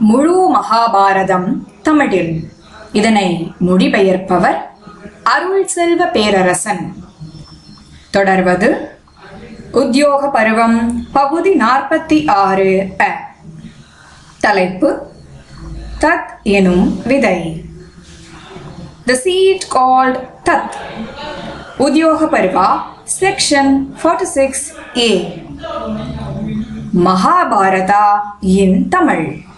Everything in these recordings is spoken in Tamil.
முழு மகாபாரதம் தமிழில். இதனை மொழிபெயர்ப்பவர் அருள் செல்வ பேரரசன். தொடர்வது உத்தியோக பருவம் பகுதி நாற்பத்தி ஆறு அ தலைப்பு தத் எனும் விதை. த seat called that. Udyoga Parva section forty six A Mahabharata in Tamil.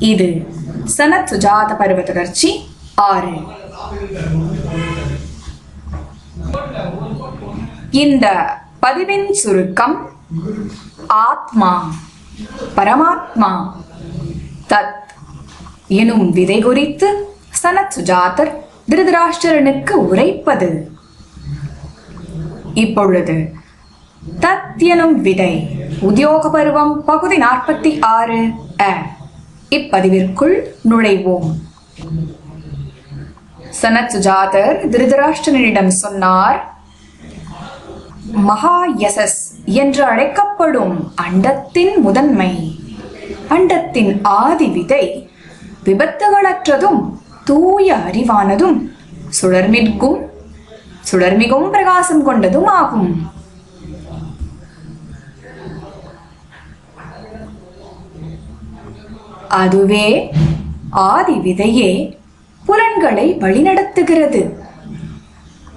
இது சனத் சுஜாத பருவ தொடர்ச்சி ஆறு. இந்த பதிவின் சுருக்கம் ஆத்மா பரமாத்மா தத் எனும் விதை குறித்து சனத் சுஜாதர் திருதராஷ்டிரனுக்கு உரைப்பது. இப்பொழுது தத் எனும் விதை உத்தியோக பருவம் பகுதி நாற்பத்தி ஆறு அ. இப்பதிவிற்குள் நுழைவோம். சனத் சுஜாதர் திருதராஷ்டிரனிடம் சொன்னார் மகாயசஸ் என்று அழைக்கப்படும் அண்டத்தின் முதன்மை அண்டத்தின் ஆதி விதை விபத்துகளற்றதும் தூய அறிவானதும் சுழர்மிற்கும் சுழர்மிகும் பிரகாசம் கொண்டதும் ஆகும் அதுவே ஆதி விதையே புலன்களை வழிநடத்துகிறது.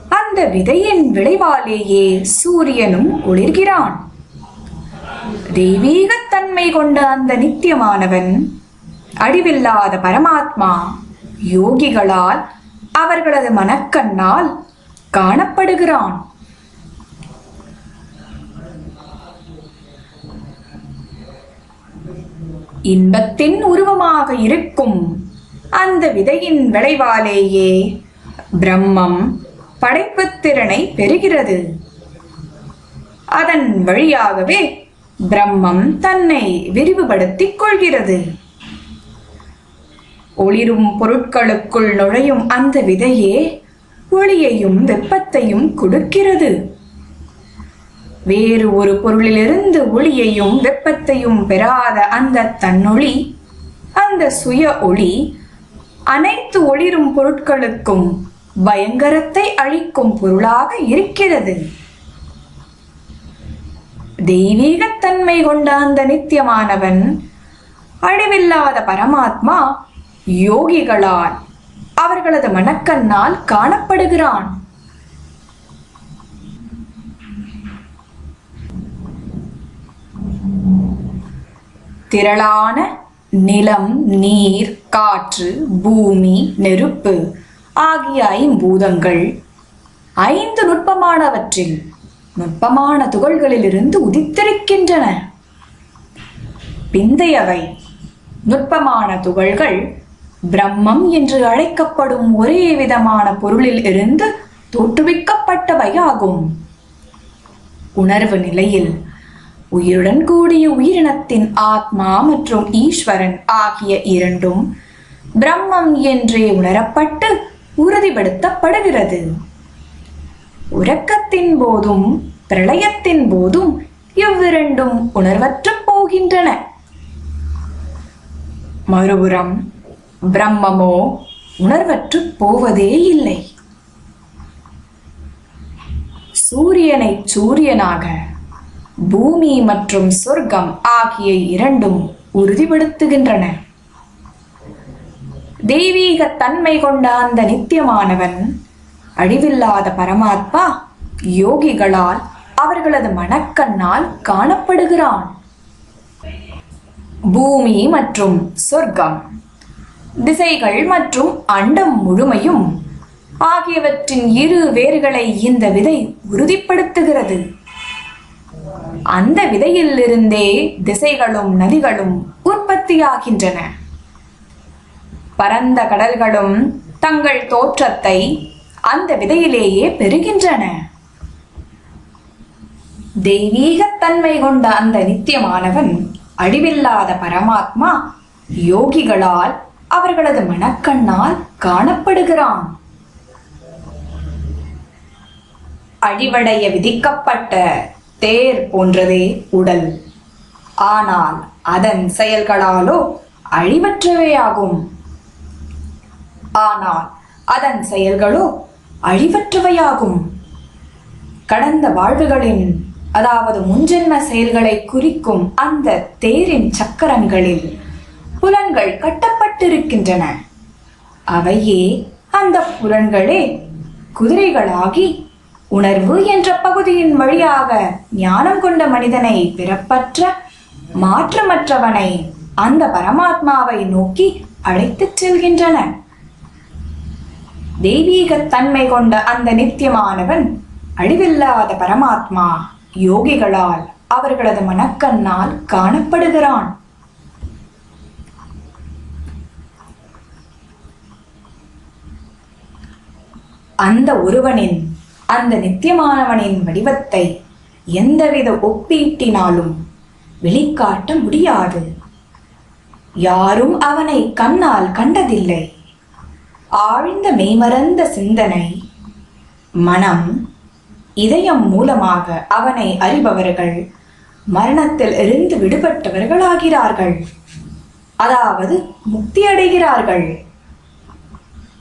அந்த விதையின் விளைவாலேயே சூரியனும் ஒளிர்கிறான். தெய்வீகத்தன்மை கொண்ட அந்த நித்தியமானவன் அழிவில்லாத பரமாத்மா யோகிகளால் அவர்களது மனக்கண்ணால் காணப்படுகிறான். இன்பத்தின் உருவமாக இருக்கும் அந்த விதையின் விளைவாலேயே பிரம்மம் படைப்புத் திறனை பெறுகிறது. அதன் வழியாகவே பிரம்மம் தன்னை விரிவுபடுத்திக் கொள்கிறது. ஒளிரும் பொருட்களுக்குள் நுழையும் அந்த விதையே ஒளியையும் வெப்பத்தையும் கொடுக்கிறது. வேறு ஒரு பொருளிலிருந்து ஒளியையும் வெப்பத்தையும் பெறாத அந்த தன்னொளி அந்த சுய ஒளி அனைத்து ஒளிரும் பொருட்களுக்கும் பயங்கரத்தை அழிக்கும் பொருளாக இருக்கிறது. தெய்வீகத்தன்மை கொண்ட அந்த நித்தியமானவன் அழிவில்லாத பரமாத்மா யோகிகளால் அவர்களது மனக்கண்ணால் காணப்படுகிறான். திரளான நிலம் நீர் காற்று பூமி நெருப்பு ஆகிய ஐம்பூதங்கள். ஐந்து நுட்பமானவற்றில் நுட்பமான துகள்களிலிருந்து உதித்திருக்கின்றன. பிந்தையவை நுட்பமான துகள்கள் பிரம்மம் என்று அழைக்கப்படும் ஒரே விதமான பொருளில் இருந்து தோற்றுவிக்கப்பட்டவையாகும். உணர்வு நிலையில் உயிருடன் கூடிய உயிரினத்தின் ஆத்மா மற்றும் ஈஸ்வரன் ஆகிய இரண்டும் பிரம்மம் என்றே உணரப்பட்டு உறுதிப்படுத்தப்படுகிறது. உறக்கத்தின் போதும் பிரளயத்தின் போதும் இவ்விரண்டும் உணர்வற்று போகின்றன. மறுபுறம் பிரம்மமோ உணர்வற்று போவதே இல்லை. சூரியனை சூரியனாக பூமி மற்றும் சொர்க்கம் ஆகிய இரண்டும் உறுதிப்படுத்துகின்றன. தெய்வீக தன்மை கொண்ட அந்த நித்தியமானவன் அழிவில்லாத பரமாத்மா யோகிகளால் அவர்களது மனக்கண்ணால் காணப்படுகிறான். பூமி மற்றும் சொர்க்கம் திசைகள் மற்றும் அண்டம் முழுமையும் ஆகியவற்றின் இரு வேர்களை இந்த விதை உறுதிப்படுத்துகிறது. அந்த விதையிலிருந்தே திசைகளும் நதிகளும் உற்பத்தியாகின்றன. பரந்த கடல்களும் தங்கள் தோற்றத்தை அந்த விதையிலேயே பெறுகின்றன. தெய்வீகத்தன்மை கொண்ட அந்த நித்தியமானவன் அழிவில்லாத பரமாத்மா யோகிகளால் அவர்களது மனக்கண்ணால் காணப்படுகிறான். அழிவடைய விதிக்கப்பட்ட தேர் போன்றதே உடல். ஆனால் அதன் செயல்களாலோ அழிவற்றவையாகும். ஆனால் அதன் செயல்களோ அழிவற்றவையாகும். கடந்த வாழ்வுகளின் அதாவது முன்ஜென்ம செயல்களை குறிக்கும் அந்த தேரின் சக்கரங்களில் புலன்கள் கட்டப்பட்டிருக்கின்றன. அவையே அந்த புலன்களே குதிரைகளாகி உணர்வு என்ற பகுதியின் வழியாக ஞானம் கொண்ட மனிதனை பிறப்பற்ற மாற்றமற்றவனை அந்த பரமாத்மாவை நோக்கி அழைத்துச் செல்கின்றன. தெய்வீகத் தன்மை கொண்ட அந்த நித்தியமானவன் அழிவில்லாத பரமாத்மா யோகிகளால் அவர்களது மனக்கண்ணால் காணப்படுகிறான். அந்த ஒருவனின் அந்த நித்தியமானவனின் வடிவத்தை எந்தவித ஒப்பீட்டினாலும் வெளிக்காட்ட முடியாது. யாரும் அவனை கண்ணால் கண்டதில்லை. ஆழ்ந்த மெய்மறந்த சிந்தனை மனம் இதயம் மூலமாக அவனை அறிபவர்கள் மரணத்தில் இருந்து விடுபட்டவர்களாகிறார்கள். அதாவது முக்தி அடைகிறார்கள்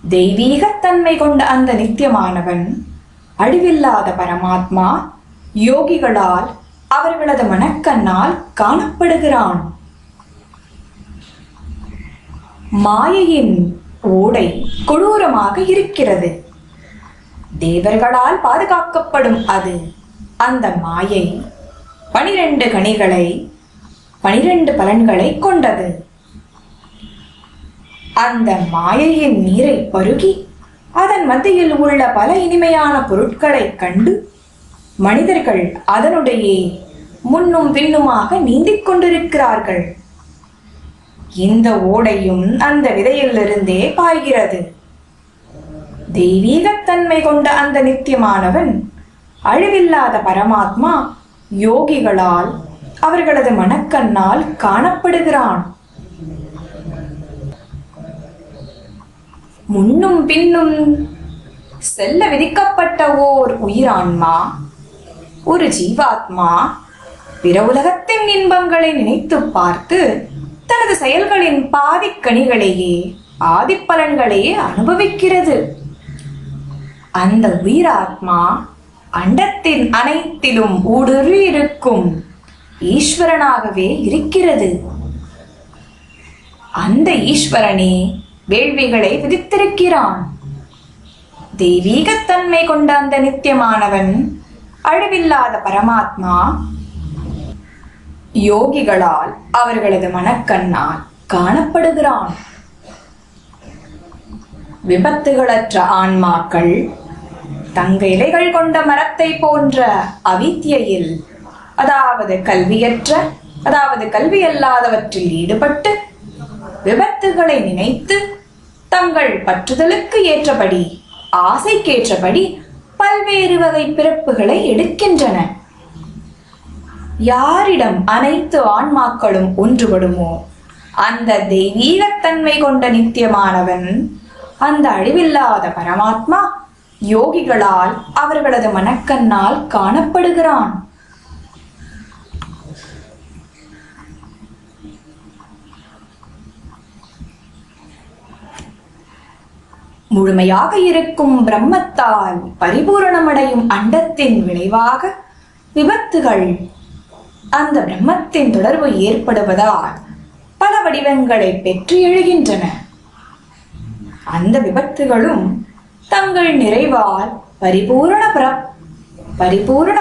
தெய்வீகத்தன்மை கொண்ட அந்த நித்தியமானவன் அழிவில்லாத பரமாத்மா யோகிகளால் அவர்களது மனக்கண்ணால் காணப்படுகிறான். மாயையின் ஓடை கொடூரமாக இருக்கிறது. தேவர்களால் பாதுகாக்கப்படும் அது. அந்த மாயை பனிரெண்டு கனிகளை பனிரெண்டு பலன்களை கொண்டது. அந்த மாயையின் நீரை பருகி அதன் மத்தியில் உள்ள பல இனிமையான பொருட்களைக் கண்டு மனிதர்கள் அதனுடையே முன்னும் பின்னுமாக நீந்திக் கொண்டிருக்கிறார்கள். இந்த ஓடையும் அந்த விதையிலிருந்தே பாய்கிறது. தெய்வீகத்தன்மை கொண்ட அந்த நித்தியமானவன் அழிவில்லாத பரமாத்மா யோகிகளால் அவர்களது மனக்கண்ணால் காணப்படுகிறான். முன்னும் பின்னும் செல்ல விதிக்கப்பட்ட ஓர் உயிரான்மா ஒரு ஜீவாத்மா பிற உலகத்தின் இன்பங்களை நினைத்து பார்த்து தனது செயல்களின் பாதிக்கணிகளையே ஆதிப்பலன்களையே அனுபவிக்கிறது. அந்த உயிராத்மா அண்டத்தின் அனைத்திலும் ஊடுருவி இருக்கும் ஈஸ்வரனாகவே இருக்கிறது. அந்த ஈஸ்வரனே வேள்விகளை விதித்திருக்கிறான். தெய்வீகத்தன்மை கொண்ட அந்த நித்தியமானவன் அழிவில்லாத பரமாத்மா யோகிகளால் அவர்களது மனக்கண்ணால் காணப்படுகிறான். விபத்துகளற்ற ஆன்மாக்கள் தங்க இலைகள் கொண்ட மரத்தை போன்ற அவித்தியில் அதாவது கல்வியற்ற அதாவது கல்வி அல்லாதவற்றில் ஈடுபட்டு விபத்துகளை நினைத்து தங்கள் பற்றுதலுக்கு ஏற்றபடி ஆசைக்கேற்றபடி பல்வேறு வகை பிறப்புகளை எடுக்கின்றன. யாரிடம் அனைத்து ஆன்மாக்களும் ஒன்றுபடுமோ அந்த தெய்வீகத்தன்மை கொண்ட நித்தியமானவன் அந்த அழிவில்லாத பரமாத்மா யோகிகளால் அவர்களது மனக்கண்ணால் காணப்படுகிறான். முழுமையாக இருக்கும் பிரம்மத்தால் பரிபூரணமடையும் அண்டத்தின் விளைவாக விபத்துகள் அந்த பிரம்மத்தின் தொடர்பு ஏற்படுவதால் பல வடிவங்களை பெற்று எழுகின்றன. அந்த விபத்துகளும் தங்கள் நிறைவால் பரிபூரண பிர பரிபூரண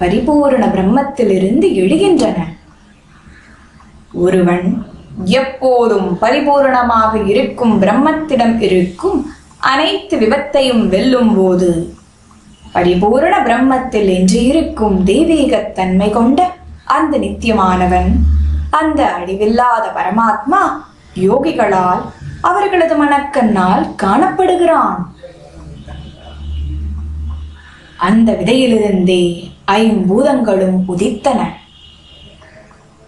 பரிபூரண பிரம்மத்திலிருந்து எழுகின்றன. ஒருவன் எப்போதும் பரிபூரணமாக இருக்கும் பிரம்மத்திடம் இருக்கும் அனைத்து விபத்தையும் வெல்லும் போது பரிபூரண பிரம்மத்தில் என்று இருக்கும் தெய்வீகத் தன்மை கொண்ட அந்த நித்தியமானவன் அந்த அழிவில்லாத பரமாத்மா யோகிகளால் அவர்களது மனக்கண்ணால் காணப்படுகிறான். அந்த விதையிலிருந்தே ஐம்பூதங்களும் உதித்தன.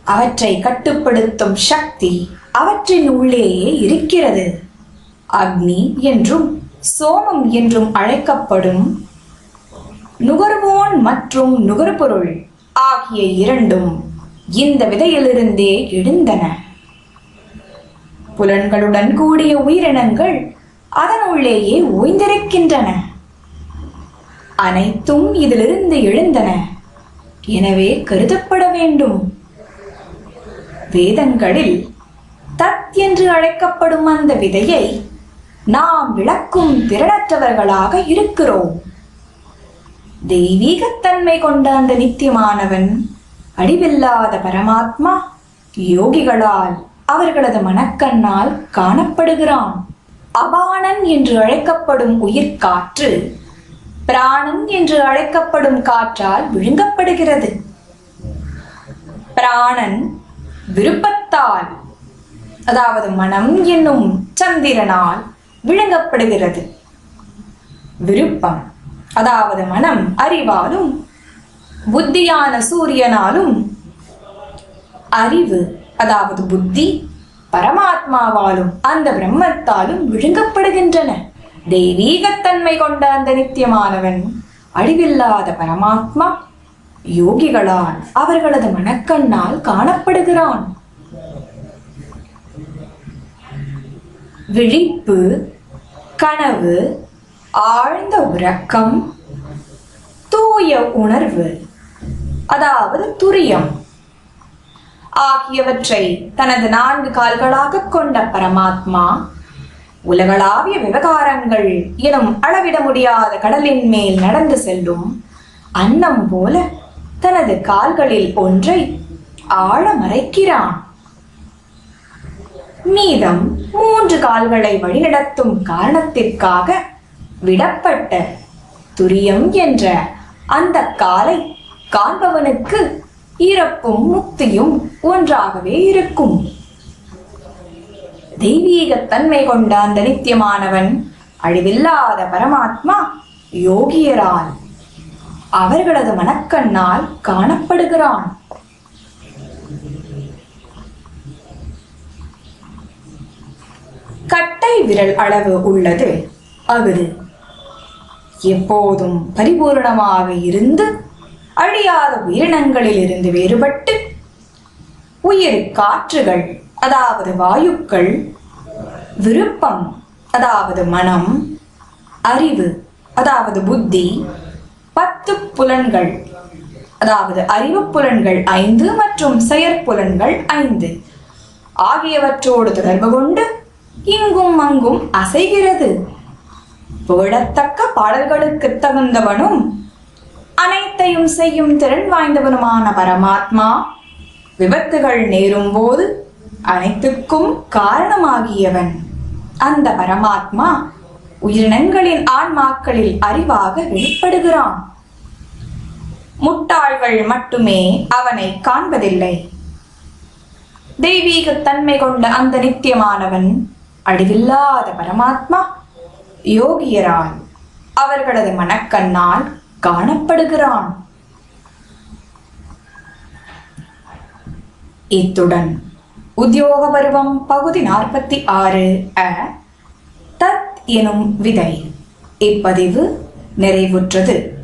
அவற்றை கட்டுப்படுத்தும் சக்தி அவற்றின் உள்ளேயே இருக்கிறது. அக்னி என்றும் சோமம் என்றும் அழைக்கப்படும் நுகர்வோன் மற்றும் நுகர்பொருள் ஆகிய இரண்டும் இந்த விதையிலிருந்தே எழுந்தன. புலன்களுடன் கூடிய உயிரினங்கள் அதனுள்ளேயே ஓய்ந்திருக்கின்றன. அனைத்தும் இதிலிருந்து எழுந்தன. எனவே கருதப்பட வேண்டும். வேதங்களில் தத் என்று அழைக்கப்படும் அந்த விதையை நாம் விளக்கும் திரளற்றவர்களாக இருக்கிறோம். தெய்வீகத்தன்மை கொண்ட அந்த நித்தியமானவன் அடிவில்லாத பரமாத்மா யோகிகளால் அவர்களது மனக்கண்ணால் காணப்படுகிறான். அபானன் என்று அழைக்கப்படும் உயிர்காற்று பிராணன் என்று அழைக்கப்படும் காற்றால் விழுங்கப்படுகிறது. பிராணன் விருப்பத்தால் அதாவது மனம் என்னும் சந்திரனால் விழுங்கப்படுகிறது விருப்பம் அதாவது மனம் அறிவாலும் புத்தியான சூரியனாலும் அறிவு அதாவது புத்தி பரமாத்மாவாலும் அந்த பிரம்மத்தாலும் விழுங்கப்படுகின்றன தெய்வீகத்தன்மை கொண்ட அந்த நித்தியமானவன் அழிவில்லாத பரமாத்மா யோகிகளால் அவர்களது மனக்கண்ணால் காணப்படுகிறான். விழிப்பு கனவு ஆழ்ந்த உறக்கம் தூய உணர்வு அதாவது துரியம் ஆகியவற்றை தனது நான்கு கால்களாக கொண்ட பரமாத்மா உலகளாவிய விவகாரங்கள் எனும் அளவிட முடியாத கடலின் மேல் நடந்து செல்லும் அன்னம் போல தனது கால்களில் ஒன்றை ஆழ மறைக்கிறான். மீதம் மூன்று கால்களை வழிநடத்தும் காரணத்திற்காக விடப்பட்ட துரியம் என்ற அந்த காலை காண்பவனுக்கு இறப்பும் முக்தியும் ஒன்றாகவே இருக்கும். தெய்வீக தன்மை கொண்ட அந்த நித்தியமானவன் அழிவில்லாத பரமாத்மா யோகியரால் அவர்களது மனக்கண்ணால் காணப்படுகிறான். கட்டை விரல் அளவு உள்ளது. அகுது எப்போதும் பரிபூரணமாக இருந்து அழியாத உயிரினங்களில் இருந்து வேறுபட்டு உயிர் காற்றுகள் அதாவது வாயுக்கள் விருப்பம் அதாவது மனம் அறிவு அதாவது புத்தி பத்து புலன்கள். அதாவது அறிவு புலன்கள் ஐந்து மற்றும் செயற்புலன்கள் ஐந்து. ஆகியவற்றோடு தொடர்பு கொண்டு இங்கும் அங்கும் அசைகிறது. புகழத்தக்க பாடல்களுக்கு தகுந்தவனும் அனைத்தையும் செய்யும் திறன் வாய்ந்தவனுமான பரமாத்மா விபத்துகள் நேரும் போது அனைத்துக்கும் காரணமாகியவன். அந்த பரமாத்மா உயிரினங்களின் ஆன்மாக்களில் அறிவாக வெளிப்படுகிறான். முட்டாள்கள் மட்டுமே அவனை காண்பதில்லை. தெய்வீக தன்மை கொண்ட அந்த நித்தியமானவன் அழிவில்லாத பரமாத்மா யோகியரால் அவர்களது மனக்கண்ணால் காணப்படுகிறான். இத்துடன் உத்தியோக பருவம் பகுதி நாற்பத்தி ஆறு அ தத் எனும் விதை இப்பதிவு நிறைவுற்றது.